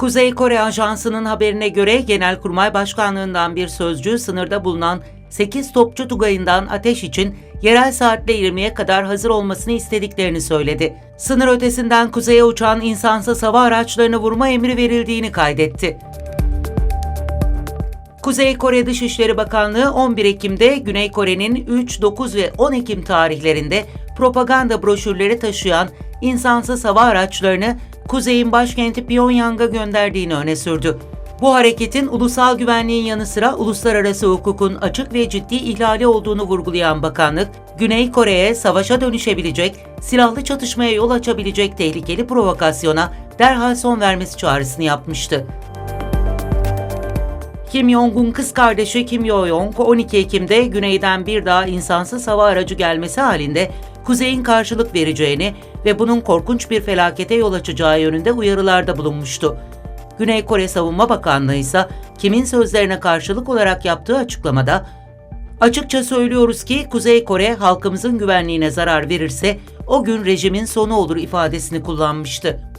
Kuzey Kore Ajansı'nın haberine göre Genelkurmay Başkanlığından bir sözcü sınırda bulunan 8 topçu tugayından ateş için yerel saatle 20'ye kadar hazır olmasını istediklerini söyledi. Sınır ötesinden kuzeye uçan insansız hava araçlarını vurma emri verildiğini kaydetti. Kuzey Kore Dışişleri Bakanlığı 11 Ekim'de Güney Kore'nin 3, 9 ve 10 Ekim tarihlerinde propaganda broşürleri taşıyan insansız hava araçlarını Kuzey'in başkenti Pyongyang'a gönderdiğini öne sürdü. Bu hareketin ulusal güvenliğin yanı sıra uluslararası hukukun açık ve ciddi ihlali olduğunu vurgulayan bakanlık, Güney Kore'ye savaşa dönüşebilecek, silahlı çatışmaya yol açabilecek tehlikeli provokasyona derhal son vermesi çağrısını yapmıştı. Kim Jong-un kız kardeşi Kim Yo-jong 12 Ekim'de güneyden bir daha insansız hava aracı gelmesi halinde kuzeyin karşılık vereceğini ve bunun korkunç bir felakete yol açacağı yönünde uyarılarda bulunmuştu. Güney Kore Savunma Bakanlığı ise Kim'in sözlerine karşılık olarak yaptığı açıklamada Açıkça söylüyoruz ki Kuzey Kore halkımızın güvenliğine zarar verirse o gün rejimin sonu olur ifadesini kullanmıştı.